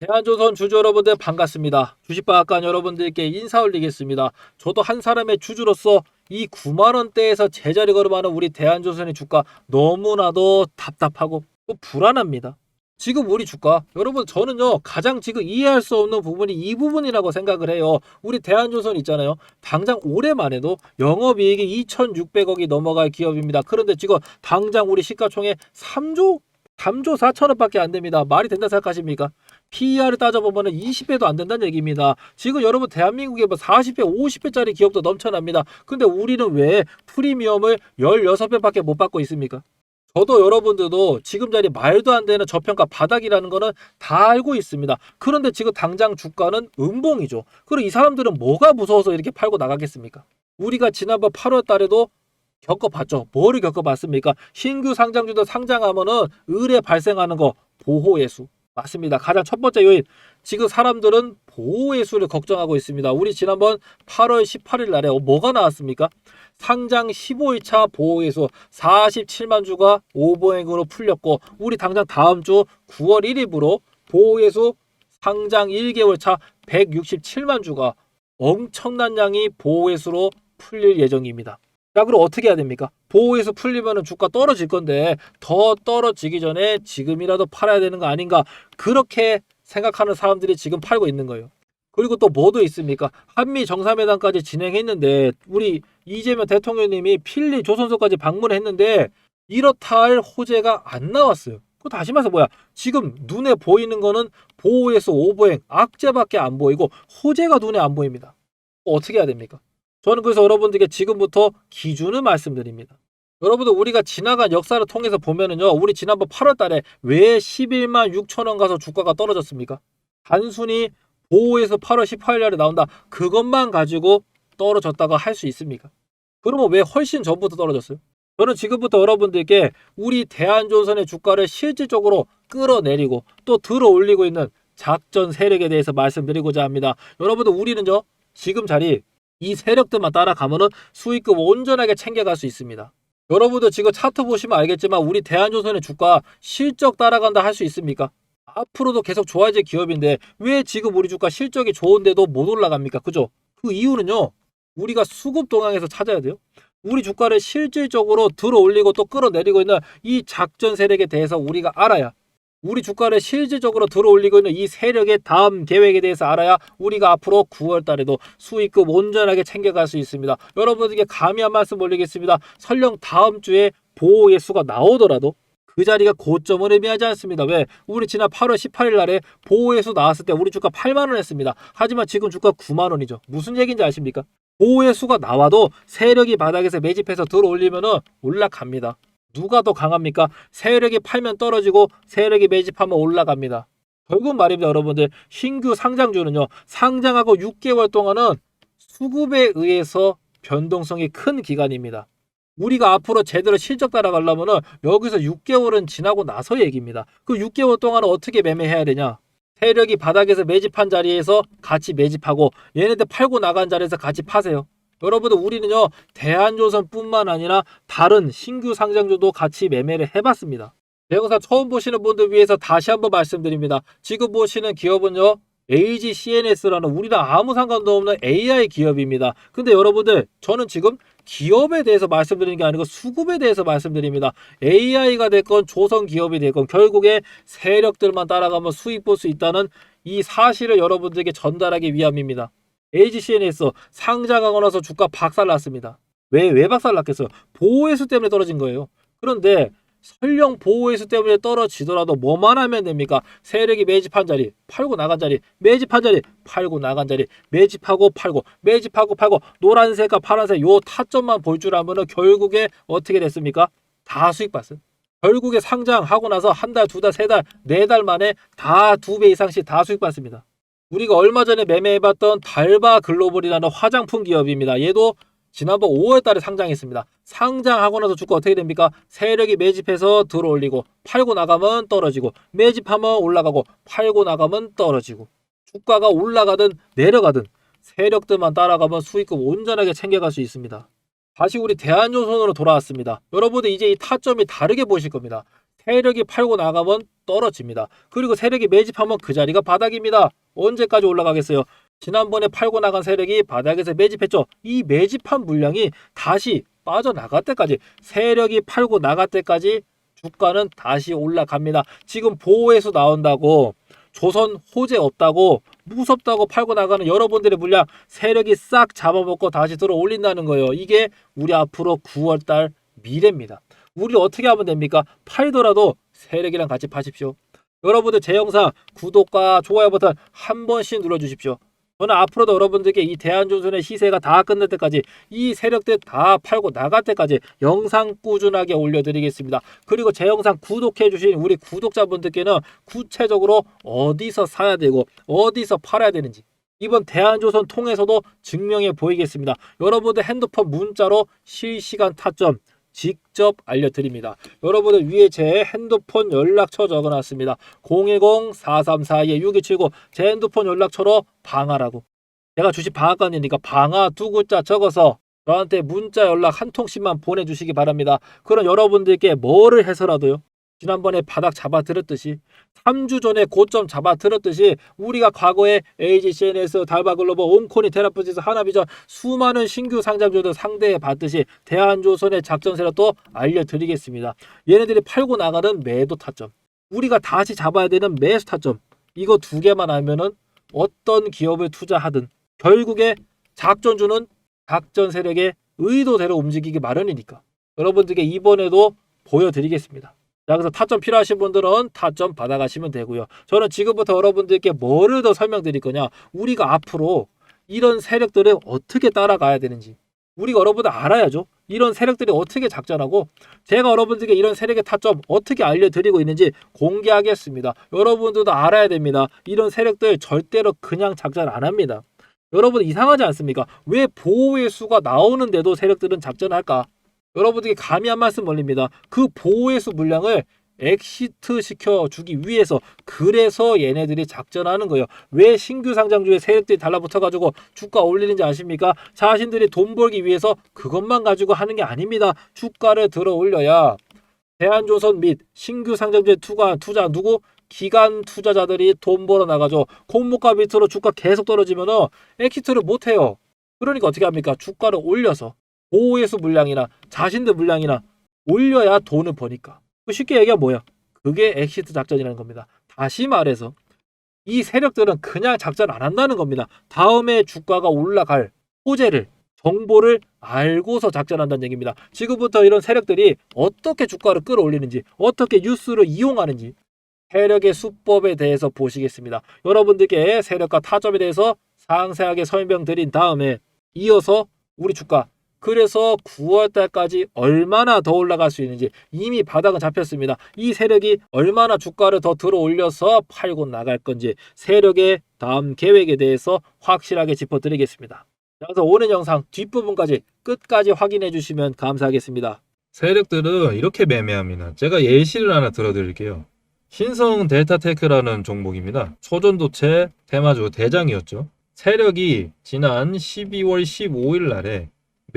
대한조선 주주 여러분들 반갑습니다. 주식방앗간 여러분들께 인사 올리겠습니다. 저도 한 사람의 주주로서 이 9만 원대에서 제자리 걸음하는 우리 대한조선의 주가 너무나도 답답하고 또 불안합니다. 지금 우리 주가 여러분 저는요 가장 지금 이해할 수 없는 부분이 이 부분이라고 생각을 해요. 우리 대한조선 있잖아요. 당장 올해만 해도 영업이익이 2,600억이 넘어갈 기업입니다. 그런데 지금 당장 우리 시가총액 3조 3조 4천원밖에 안 됩니다. 말이 된다 생각하십니까? PER을 따져보면 20배도 안 된다는 얘기입니다. 지금 여러분 대한민국에 뭐 40배, 50배짜리 기업도 넘쳐납니다. 근데 우리는 왜 프리미엄을 16배밖에 못 받고 있습니까? 저도 여러분들도 지금 자리 말도 안 되는 저평가 바닥이라는 거는 다 알고 있습니다. 그런데 지금 당장 주가는 음봉이죠. 그리고 이 사람들은 뭐가 무서워서 이렇게 팔고 나가겠습니까? 우리가 지난번 8월 달에도 겪어봤죠. 뭐를 겪어봤습니까? 신규 상장주도 상장하면은 의뢰 발생하는 거 보호예수. 맞습니다. 가장 첫 번째 요인. 지금 사람들은 보호예수를 걱정하고 있습니다. 우리 지난번 8월 18일 날에 뭐가 나왔습니까? 상장 15일차 보호예수 47만 주가 오보행으로 풀렸고 우리 당장 다음 주 9월 1일부로 보호예수 상장 1개월 차 167만 주가 엄청난 양이 보호예수로 풀릴 예정입니다. 자, 그럼 어떻게 해야 됩니까? 보호에서 풀리면 주가 떨어질 건데 더 떨어지기 전에 지금이라도 팔아야 되는 거 아닌가? 그렇게 생각하는 사람들이 지금 팔고 있는 거예요. 그리고 또 뭐도 있습니까? 한미 정상회담까지 진행했는데 우리 이재명 대통령님이 필리 조선소까지 방문했는데 이렇다 할 호재가 안 나왔어요. 그 다시 말해서 뭐야? 지금 눈에 보이는 거는 보호에서 오보행, 악재밖에 안 보이고 호재가 눈에 안 보입니다. 어떻게 해야 됩니까? 저는 그래서 여러분들께 지금부터 기준을 말씀드립니다. 여러분들 우리가 지나간 역사를 통해서 보면은요. 우리 지난번 8월 달에 왜 11만 6천 원 가서 주가가 떨어졌습니까? 단순히 보호에서 8월 18일 날에 나온다. 그것만 가지고 떨어졌다고 할 수 있습니까? 그러면 왜 훨씬 전부터 떨어졌어요? 저는 지금부터 여러분들께 우리 대한조선의 주가를 실질적으로 끌어내리고 또 들어 올리고 있는 작전 세력에 대해서 말씀드리고자 합니다. 여러분들 우리는요. 지금 자리 이 세력들만 따라가면은 수익금 온전하게 챙겨갈 수 있습니다. 여러분들 지금 차트 보시면 알겠지만 우리 대한조선의 주가 실적 따라간다 할 수 있습니까? 앞으로도 계속 좋아질 기업인데 왜 지금 우리 주가 실적이 좋은데도 못 올라갑니까? 그죠? 그 이유는요. 우리가 수급 동향에서 찾아야 돼요. 우리 주가를 실질적으로 들어 올리고 또 끌어내리고 있는 이 작전 세력에 대해서 우리가 알아야 우리 주가를 실질적으로 들어 올리고 있는 이 세력의 다음 계획에 대해서 알아야 우리가 앞으로 9월 달에도 수익금 온전하게 챙겨갈 수 있습니다. 여러분들께 감히 한 말씀 올리겠습니다. 설령 다음 주에 보호의 수가 나오더라도 그 자리가 고점을 의미하지 않습니다. 왜? 우리 지난 8월 18일 날에 보호의 수 나왔을 때 우리 주가 8만 원 했습니다. 하지만 지금 주가 9만 원이죠. 무슨 얘기인지 아십니까? 보호의 수가 나와도 세력이 바닥에서 매집해서 들어올리면은 올라갑니다. 누가 더 강합니까? 세력이 팔면 떨어지고 세력이 매집하면 올라갑니다. 결국 말입니다, 여러분들. 신규 상장주는요, 상장하고 6개월 동안은 수급에 의해서 변동성이 큰 기간입니다. 우리가 앞으로 제대로 실적 따라가려면은 여기서 6개월은 지나고 나서 얘기입니다. 그 6개월 동안은 어떻게 매매해야 되냐? 세력이 바닥에서 매집한 자리에서 같이 매집하고 얘네들 팔고 나간 자리에서 같이 파세요. 여러분들 우리는요 대한조선뿐만 아니라 다른 신규 상장주도 같이 매매를 해봤습니다. 내 영상 처음 보시는 분들 위해서 다시 한번 말씀드립니다. 지금 보시는 기업은요 AG CNS라는 우리랑 아무 상관도 없는 AI 기업입니다. 근데 여러분들 저는 지금 기업에 대해서 말씀드리는 게 아니고 수급에 대해서 말씀드립니다. AI가 됐건 조선 기업이 됐건 결국에 세력들만 따라가면 수익 볼 수 있다는 이 사실을 여러분들에게 전달하기 위함입니다. AGCNS 상장하고 나서 주가 박살났습니다. 왜, 왜 박살났겠어요? 보호회수 때문에 떨어진 거예요. 그런데 설령 보호회수 때문에 떨어지더라도 뭐만 하면 됩니까? 세력이 매집한 자리, 팔고 나간 자리, 매집한 자리, 팔고 나간 자리, 매집하고 팔고, 매집하고 팔고, 노란색과 파란색 요 타점만 볼 줄 알면은 결국에 어떻게 됐습니까? 다 수익 봤어요. 결국에 상장하고 나서 한 달, 두 달, 세 달, 네 달 만에 다 두 배 이상씩 다 수익 봤습니다. 우리가 얼마 전에 매매해봤던 달바 글로벌이라는 화장품 기업입니다. 얘도 지난번 5월 달에 상장했습니다. 상장하고 나서 주가 어떻게 됩니까? 세력이 매집해서 들어올리고 팔고 나가면 떨어지고 매집하면 올라가고 팔고 나가면 떨어지고 주가가 올라가든 내려가든 세력들만 따라가면 수익금 온전하게 챙겨갈 수 있습니다. 다시 우리 대한조선으로 돌아왔습니다. 여러분들 이제 이 타점이 다르게 보실 겁니다. 세력이 팔고 나가면 떨어집니다. 그리고 세력이 매집하면 그 자리가 바닥입니다. 언제까지 올라가겠어요? 지난번에 팔고 나간 세력이 바닥에서 매집했죠. 이 매집한 물량이 다시 빠져나갈 때까지 세력이 팔고 나갈 때까지 주가는 다시 올라갑니다. 지금 보호해서 나온다고 조선 호재 없다고 무섭다고 팔고 나가는 여러분들의 물량 세력이 싹 잡아먹고 다시 들어 올린다는 거예요. 이게 우리 앞으로 9월달 미래입니다. 우리 어떻게 하면 됩니까? 팔더라도 세력이랑 같이 파십시오. 여러분들 제 영상 구독과 좋아요 버튼 한 번씩 눌러주십시오. 저는 앞으로도 여러분들께 이 대한조선의 시세가 다 끝날 때까지 이 세력들 다 팔고 나갈 때까지 영상 꾸준하게 올려드리겠습니다. 그리고 제 영상 구독해주신 우리 구독자분들께는 구체적으로 어디서 사야 되고 어디서 팔아야 되는지 이번 대한조선 통해서도 증명해 보이겠습니다. 여러분들 핸드폰 문자로 실시간 타점 직접 알려드립니다. 여러분들 위에 제 핸드폰 연락처 적어놨습니다. 010-434-6279 제 핸드폰 연락처로 방하라고. 제가 주식 방학관이니까 방하 두 글자 적어서 저한테 문자 연락 한 통씩만 보내주시기 바랍니다. 그럼 여러분들께 뭐를 해서라도요. 지난번에 바닥 잡아 들었듯이 3주 전에 고점 잡아 들었듯이 우리가 과거에 AGCNS, 달바글로벌, 온코니, 테라프지스, 하나비전 수많은 신규 상장주들 상대해 봤듯이 대한조선의 작전 세력도 알려드리겠습니다. 얘네들이 팔고 나가는 매도 타점, 우리가 다시 잡아야 되는 매수 타점 이거 두 개만 알면은 어떤 기업을 투자하든 결국에 작전주는 작전 세력의 의도대로 움직이기 마련이니까 여러분들께 이번에도 보여드리겠습니다. 자, 그래서 타점 필요하신 분들은 타점 받아가시면 되고요. 저는 지금부터 여러분들께 뭐를 더 설명드릴 거냐. 우리가 앞으로 이런 세력들을 어떻게 따라가야 되는지. 우리가 여러분들 알아야죠. 이런 세력들이 어떻게 작전하고 제가 여러분들께 이런 세력의 타점 어떻게 알려드리고 있는지 공개하겠습니다. 여러분들도 알아야 됩니다. 이런 세력들 절대로 그냥 작전 안 합니다. 여러분 이상하지 않습니까? 왜 보호의 수가 나오는데도 세력들은 작전할까? 여러분들께 감히 한 말씀 올립니다. 그 보호회수 물량을 엑시트 시켜주기 위해서 그래서 얘네들이 작전하는 거예요. 왜 신규 상장주에 세력들이 달라붙어가지고 주가 올리는지 아십니까? 자신들이 돈 벌기 위해서 그것만 가지고 하는 게 아닙니다. 주가를 들어 올려야 대한조선 및 신규 상장주에 투자, 투자 누구? 기관 투자자들이 돈 벌어 나가죠. 공모가 밑으로 주가 계속 떨어지면 은 엑시트를 못 해요. 그러니까 어떻게 합니까? 주가를 올려서 보호회수 물량이나 자신들 물량이나 올려야 돈을 버니까. 쉽게 얘기하면 뭐야? 그게 엑시트 작전이라는 겁니다. 다시 말해서 이 세력들은 그냥 작전 안 한다는 겁니다. 다음에 주가가 올라갈 호재를 정보를 알고서 작전한다는 얘기입니다. 지금부터 이런 세력들이 어떻게 주가를 끌어올리는지, 어떻게 뉴스를 이용하는지 세력의 수법에 대해서 보시겠습니다. 여러분들께 세력과 타점에 대해서 상세하게 설명드린 다음에 이어서 우리 주가 그래서 9월 달까지 얼마나 더 올라갈 수 있는지 이미 바닥은 잡혔습니다. 이 세력이 얼마나 주가를 더 들어 올려서 팔고 나갈 건지 세력의 다음 계획에 대해서 확실하게 짚어드리겠습니다. 자, 그래서 오늘 영상 뒷부분까지 끝까지 확인해 주시면 감사하겠습니다. 세력들은 이렇게 매매합니다. 제가 예시를 하나 들어드릴게요. 신성 델타테크라는 종목입니다. 초전도체 테마주 대장이었죠. 세력이 지난 12월 15일 날에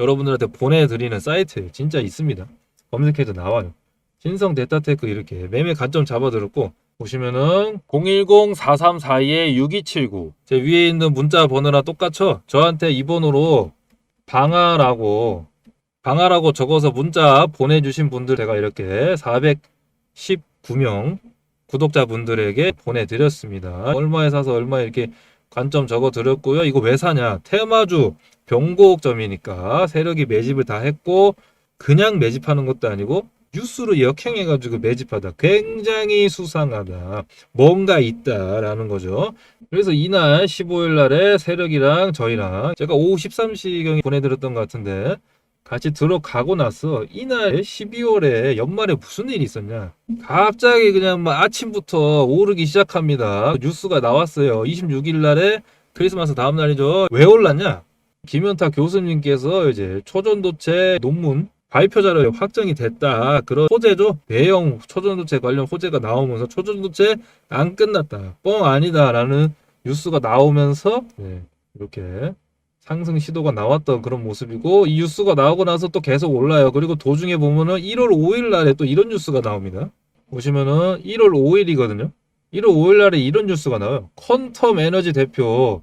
여러분들한테 보내드리는 사이트 진짜 있습니다. 검색해도 나와요. 신성 데이터테크 이렇게 매매 관점 잡아들었고 보시면은 010-4342-6279 제 위에 있는 문자 번호랑 똑같죠? 저한테 이 번호로 방아라고 방아라고 적어서 문자 보내주신 분들 제가 이렇게 419명 구독자분들에게 보내드렸습니다. 얼마에 사서 얼마에 이렇게 관점 적어 드렸고요. 이거 왜 사냐? 테마주 병고옥점이니까 세력이 매집을 다 했고 그냥 매집하는 것도 아니고 뉴스로 역행해가지고 매집하다. 굉장히 수상하다. 뭔가 있다라는 거죠. 그래서 이날 15일 날에 세력이랑 저희랑 제가 오후 13시경에 보내드렸던 것 같은데 같이 들어가고 나서 이날 12월에 연말에 무슨 일이 있었냐. 갑자기 그냥 막 아침부터 오르기 시작합니다. 뉴스가 나왔어요. 26일 날에 크리스마스 다음 날이죠. 왜 올랐냐? 김현타 교수님께서 이제 초전도체 논문 발표 자료 확정이 됐다. 그런 호재죠. 대형 초전도체 관련 호재가 나오면서 초전도체 안 끝났다. 뻥 아니다라는 뉴스가 나오면서 네, 이렇게 상승 시도가 나왔던 그런 모습이고 이 뉴스가 나오고 나서 또 계속 올라요. 그리고 도중에 보면은 1월 5일 날에 또 이런 뉴스가 나옵니다. 보시면은 1월 5일이거든요. 1월 5일 날에 이런 뉴스가 나와요. 퀀텀 에너지 대표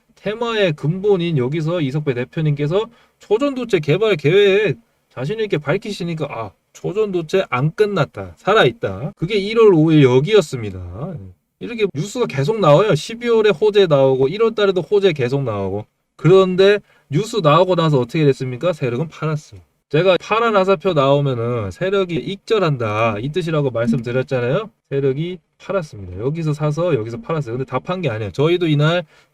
테마의 근본인 여기서 이석배 대표님께서 초전도체 개발 계획 자신 있게 밝히시니까 아 초전도체 안 끝났다 살아있다. 그게 1월 5일 여기였습니다. 이렇게 뉴스가 계속 나와요. 12월에 호재 나오고 1월 달에도 호재 계속 나오고. 그런데 뉴스 나오고 나서 어떻게 됐습니까? 세력은 팔았어 제가 파란 화살표 나오면은 세력이 익절한다 이 뜻이라고 말씀드렸잖아요. 세력이 팔았습니다. 여기서 사서 여기서 팔았어요. 근데 다 판 게 아니에요. 저희도 이날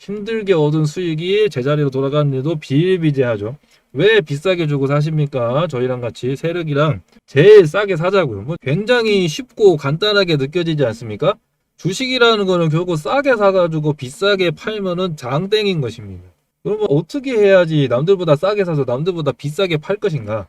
힘들게 얻은 수익이 제자리로 돌아가는 일도 비일비재하죠. 왜 비싸게 주고 사십니까? 저희랑 같이 세력이랑 제일 싸게 사자고요. 뭐 굉장히 쉽고 간단하게 느껴지지 않습니까? 주식이라는 거는 결국 싸게 사가지고 비싸게 팔면은 장땡인 것입니다. 그러면 어떻게 해야지 남들보다 싸게 사서 남들보다 비싸게 팔 것인가?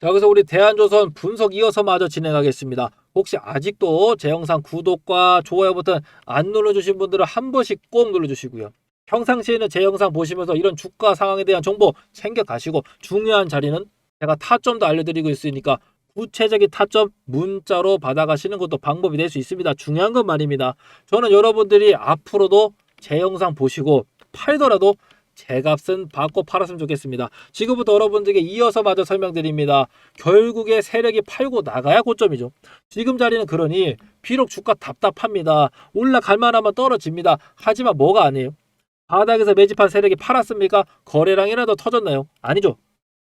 자, 그래서 우리 대한조선 분석 이어서 마저 진행하겠습니다. 혹시 아직도 제 영상 구독과 좋아요 버튼 안 눌러주신 분들은 한 번씩 꼭 눌러주시고요. 평상시에는 제 영상 보시면서 이런 주가 상황에 대한 정보 챙겨가시고 중요한 자리는 제가 타점도 알려드리고 있으니까 구체적인 타점 문자로 받아가시는 것도 방법이 될 수 있습니다. 중요한 건 말입니다. 저는 여러분들이 앞으로도 제 영상 보시고 팔더라도 제 값은 받고 팔았으면 좋겠습니다. 지금부터 여러분들에게 이어서 마저 설명드립니다. 결국에 세력이 팔고 나가야 고점이죠. 지금 자리는 그러니 비록 주가 답답합니다. 올라갈 만하면 떨어집니다. 하지만 뭐가 아니에요. 바닥에서 매집한 세력이 팔았습니까? 거래량이라도 터졌나요? 아니죠.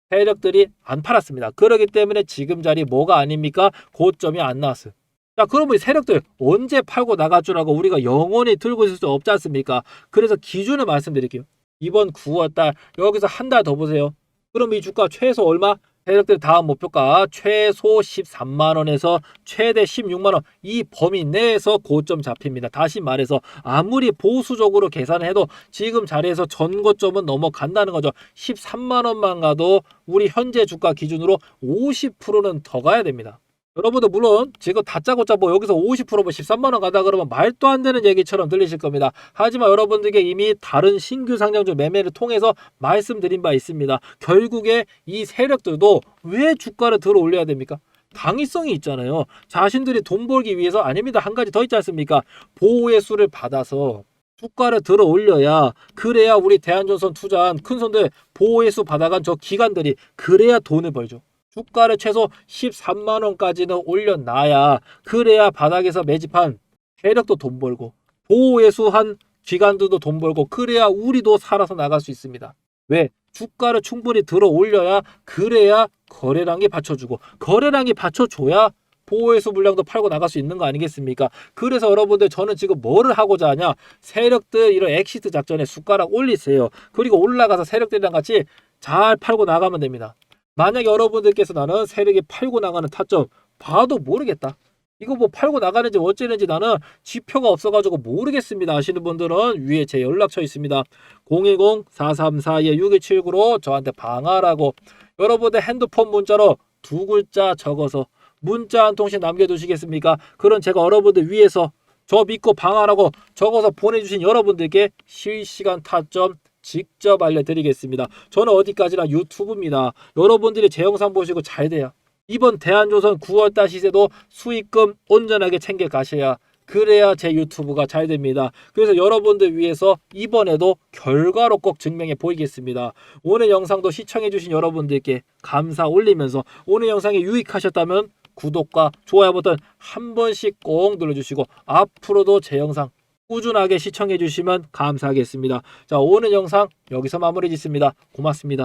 세력들이 안 팔았습니다. 그렇기 때문에 지금 자리 뭐가 아닙니까? 고점이 안 나왔어요. 자, 그러면 이 세력들 언제 팔고 나갈 줄 알고 우리가 영원히 들고 있을 수 없지 않습니까? 그래서 기준을 말씀드릴게요. 이번 9월 달 여기서 한 달 더 보세요. 그럼 이 주가 최소 얼마? 세력들 다음 목표가 최소 13만 원에서 최대 16만 원 이 범위 내에서 고점 잡힙니다. 다시 말해서 아무리 보수적으로 계산해도 지금 자리에서 전고점은 넘어간다는 거죠. 13만 원만 가도 우리 현재 주가 기준으로 50%는 더 가야 됩니다. 여러분들 물론 지금 다짜고짜 뭐 여기서 50%뭐 13만 원 가다 그러면 말도 안 되는 얘기처럼 들리실 겁니다. 하지만 여러분들께 이미 다른 신규 상장주 매매를 통해서 말씀드린 바 있습니다. 결국에 이 세력들도 왜 주가를 들어 올려야 됩니까? 당위성이 있잖아요. 자신들이 돈 벌기 위해서 아닙니다. 한 가지 더 있지 않습니까? 보호의 수를 받아서 주가를 들어 올려야 그래야 우리 대한전선 투자한 큰 손들 보호의 수 받아간 저 기관들이 그래야 돈을 벌죠. 주가를 최소 13만 원까지는 올려놔야 그래야 바닥에서 매집한 세력도 돈 벌고 보호의 수한 기관들도 돈 벌고 그래야 우리도 살아서 나갈 수 있습니다. 왜? 주가를 충분히 들어 올려야 그래야 거래량이 받쳐주고 거래량이 받쳐줘야 보호해수 물량도 팔고 나갈 수 있는 거 아니겠습니까? 그래서 여러분들 저는 지금 뭐를 하고자 하냐? 세력들 이런 엑시트 작전에 숟가락 올리세요. 그리고 올라가서 세력들이랑 같이 잘 팔고 나가면 됩니다. 만약에 여러분들께서 나는 세력이 팔고 나가는 타점 봐도 모르겠다. 이거 뭐 팔고 나가는지 어찌는지 나는 지표가 없어가지고 모르겠습니다. 아시는 분들은 위에 제 연락처 있습니다. 010-434-6179로 저한테 방하라고 여러분들 핸드폰 문자로 두 글자 적어서 문자 한 통씩 남겨두시겠습니까? 그럼 제가 여러분들 위해서 저 믿고 방하라고 적어서 보내주신 여러분들께 실시간 타점 직접 알려드리겠습니다. 저는 어디까지나 유튜브입니다. 여러분들이 제 영상 보시고 잘 돼야 이번 대한조선 9월달 시세도 수익금 온전하게 챙겨 가셔야 그래야 제 유튜브가 잘 됩니다. 그래서 여러분들 위해서 이번에도 결과로 꼭 증명해 보이겠습니다. 오늘 영상도 시청해 주신 여러분들께 감사 올리면서 오늘 영상이 유익하셨다면 구독과 좋아요 버튼 한 번씩 꼭 눌러주시고 앞으로도 제 영상 꾸준하게 시청해 주시면 감사하겠습니다. 자 오늘 영상 여기서 마무리 짓습니다. 고맙습니다.